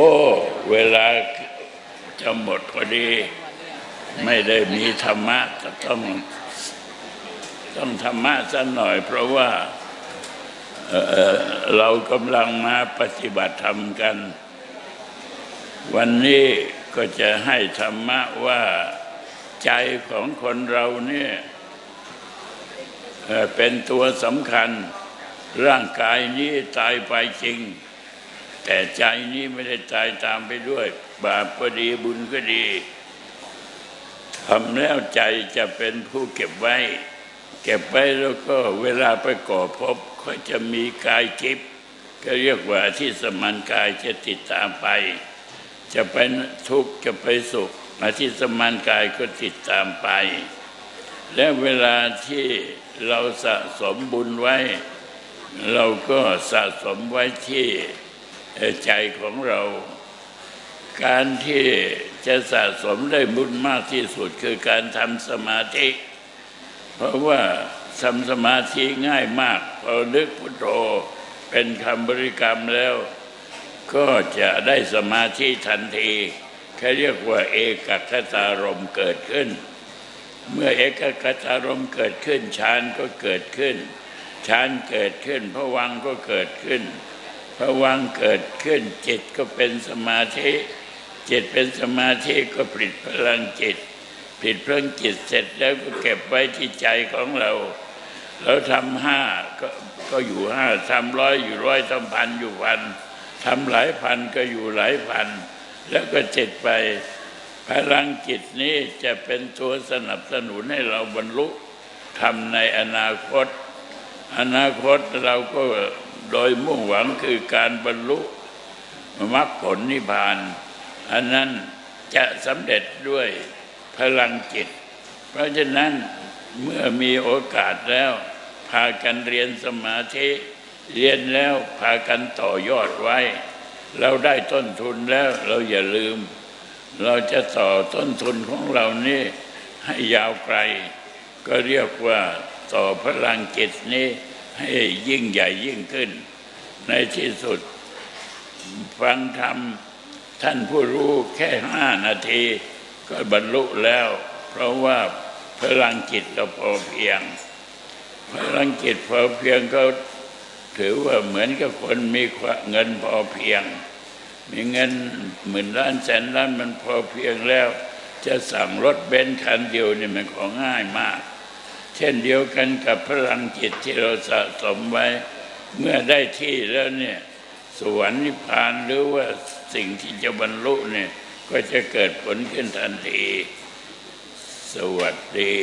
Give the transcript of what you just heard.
อ้ เวลาจะหมดพอดี ไม่ได้มีธรรมะก็ต้องต้องธรรมะสักหน่อย เพราะว่าเเรากำลังมาปฏิบัติธรรมกัน วันนี้ก็จะให้ธรรมะว่าใจของคนเราเนี่ยเเป็นตัวสำคัญร่างกายนี้ตายไปจริง แต่ใจนี้ไม่ได้ตายตามไปด้วย บาปก็ดีบุญก็ดีทำแล้วใจจะเป็นผู้เก็บไว้ เก็บไว้แล้วก็เวลาไปก่อภพก็จะมีกายทิพย์ก็เรียกว่าที่สมานกายจะติดตามไป จะไปทุกข์จะไปสุขอที่สมานกายก็ติดตามไป และเวลาที่เราสะสมบุญไว้ เราก็สะสมไว้ที่ ใจของเรา การที่จะสะสมได้บุญมากที่สุดคือการทำสมาธิ เพราะว่าทำสมาธิง่ายมากพอนึกพุทโธเป็นคำบริกรรมแล้ว ก็จะได้สมาธิทันทีเขาเรียกว่าเอกคตารมเกิดขึ้น เมื่อเอกคตารมเกิดขึ้นฌานก็เกิดขึ้นฌานเกิดขึ้นพวังก็เกิดขึ้น พวังเกิดขึ้นจิตก็เป็นสมาธิ จิตเป็นสมาธิก็ผลิตพลังจิตผลิตพลังจิตเสร็จแล้วก็เก็บไว้ที่ใจของเราเราทำห้าก็ก็อยู่ห้าทำร้อยอยู่ร้อยทำพันอยู่พันทำหลายพันก็อยู่หลายพัน แล้วก็เจ็ดไปพลังจิตนี้จะเป็นตัวสนับสนุนให้เราบรรลุทำในอนาคต อนาคตเราก็โดยมุ่งหวังคือการบรรลุมรรคผลนิพพาน อันนั้นจะสำเร็จด้วยพลังจิต เพราะฉะนั้นเมื่อมีโอกาสแล้ว พากันเรียนสมาธิเรียนแล้วพากันต่อยอดไว้ เราได้ต้นทุนแล้วเราอย่าลืม เราจะต่อต้นทุนของเรานี่ให้ยาวไกล ก็เรียกว่า ต่อพลังจิตนี้ให้ยิ่งใหญ่ยิ่งขึ้น ในที่สุด ฟังธรรมท่านผู้รู้แค่ห้านาที ก็บรรลุแล้ว เพราะว่าพลังจิตเราพอเพียง พลังจิตพอเพียงก็ถือว่าเหมือนกับคนมีเงินพอเพียง มีเงินหมื่นล้านแสนล้านมันพอเพียงแล้ว จะสั่งรถเบนซ์คันเดียวนี่มันของง่ายมาก ช่นเดียวกันกับพลังจิตที่เราสะสมไว้ เมื่อได้ที่แล้วเนี่ยสวรรค์นิพพานหรือว่าสิ่งที่จะบรรลุเนี่ย ก็จะเกิดผลขึ้นทันที สวัสดี